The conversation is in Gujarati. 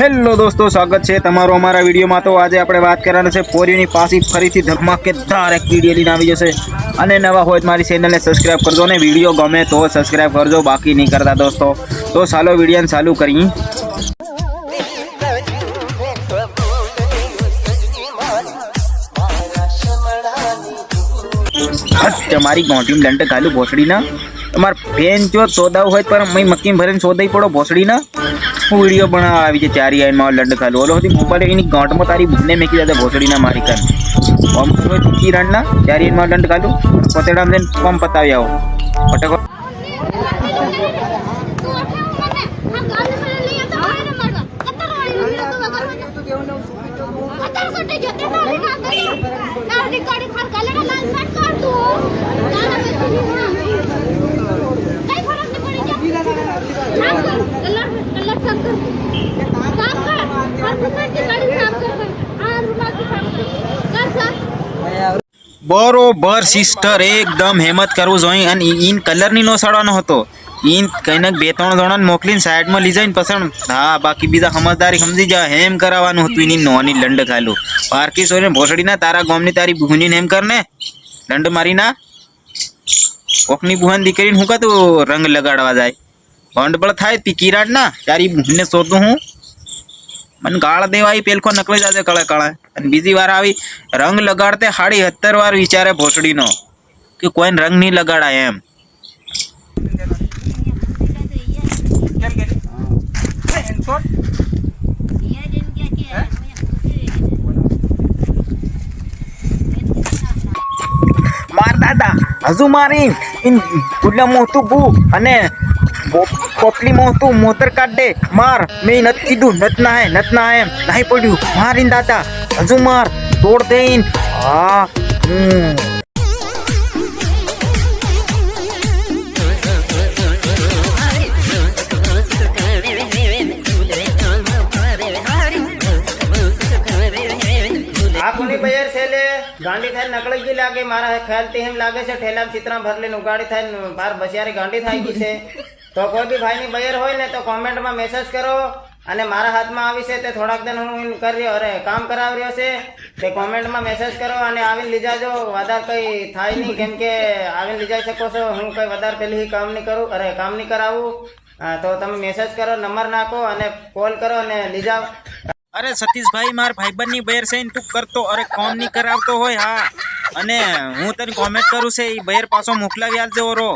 હેલો દોસ્તો, સ્વાગત છે તમારું અમારા વિડીયોમાં. તો આજે આપણે વાત કરવાના છે પોરીની પાછી ફરીથી ધમાકેદાર એક વીડિયો લઈને આવી જશે. અને નવા હોય મારી ચેનલને સબસ્ક્રાઈબ કરજો અને વીડિયો ગમે તો સબસ્ક્રાઈબ કરજો, બાકી નહીં કરતા દોસ્તો. તો ચાલો વિડીયોને ચાલુ કરી તમારી મારી ગોંઠીમાં ખાલું ભોસડીના તમાર ફેન જો સોદાવ હોય પણ મેં મક્કી ભરીને સોદાઈ પડો ભોસડીને. હું વીડિયો પણ આવી છે, ચારી આઈનમાં લડ ખાલું. ઓલો હતી મોબાઈલ એની ગાંઠમાં તારી બુને મેકી દાદા ભોસડીના મારી કાન તો ચીકી રણના ચારી આઈમાં લંડ ખાલું. પતેડા ને કોમ પતાવી આવો. પટકો બરોબર સિસ્ટર એકદમ હેમત કરવું જોઈએ. અને ઇન કલરની નો સડવાનો હતો. ઈન કઈને બે ત્રણ જણાને મોકલીને સાઈડમાં લઈ જઈને પસંદ હા, બાકી બીજા સમજદારી સમજી જા હેમ કરાવવાનું હતું એની નોની લંડ ખાલું પારકી સોને ભોસડીના તારા ગામની તારી બુહનીને હેમ કર ને લંડ મારીના? કોકની બુહન દીકરીને હું તું રંગ લગાડવા જાય? ભંડબળ થાય તી કિરાડ ના તારી બુહને શોધું હું? મને ગાળ દેવાય, પેલખો નકળી જાજે કળે કળે. અને બીજી વાર આવી, રંગ લગાડતે હાડી સત્તર વાર વિચારે ભોસડીનો, કે કોઈને રંગ નહીં લગાડાય એમ. માર દાદા, હજુ મારી ગુલ્લા બુ અને બો- મોહ તું મોતર કાઢે માર. મેં નથી કીધું, નત ના હે નત ના હે નહીં પડ્યું. મારીન દાદા. હજુ માર. તોડ દેઈન. હા ગાંડી થાય નકળી ગઈ લાગે. મારા ખ્યાલથી એમ લાગે છે. ઠેલા ચિત્રા ભર ઉગાડી થાય બાર બસિયારે ગાંડી થાય ગઈ છે. તો કોઈ બી ભાઈની બયર હોય ને તો કોમેન્ટમાં મેસેજ કરો અને મારા હાથમાં આવી છે તે થોડાક દિન હું કરી અરે કામ કરાવી રહ્યો છે તે કોમેન્ટમાં મેસેજ કરો અને આવીને લઈ જાજો. વધારે કંઈ થાય નહીં. કેમ કે આવીને લઈ જઈ શકો છો. હું કંઈ વધારે પેલી કામ નહીં કરું. અરે કામ નહીં કરાવું. તો તમે મેસેજ કરો, નંબર નાખો અને કોલ કરો અને લઈ જાઓ. અરે સતીશભાઈ, માર ભાઈબંધની બહેર છે તું કરતો. અરે કોમ નહીં કરાવતો હોય, હા. અને હું તને કોમેન્ટ કરું છે એ બહેર પાછો મોકલાવી આવજો ઓરો.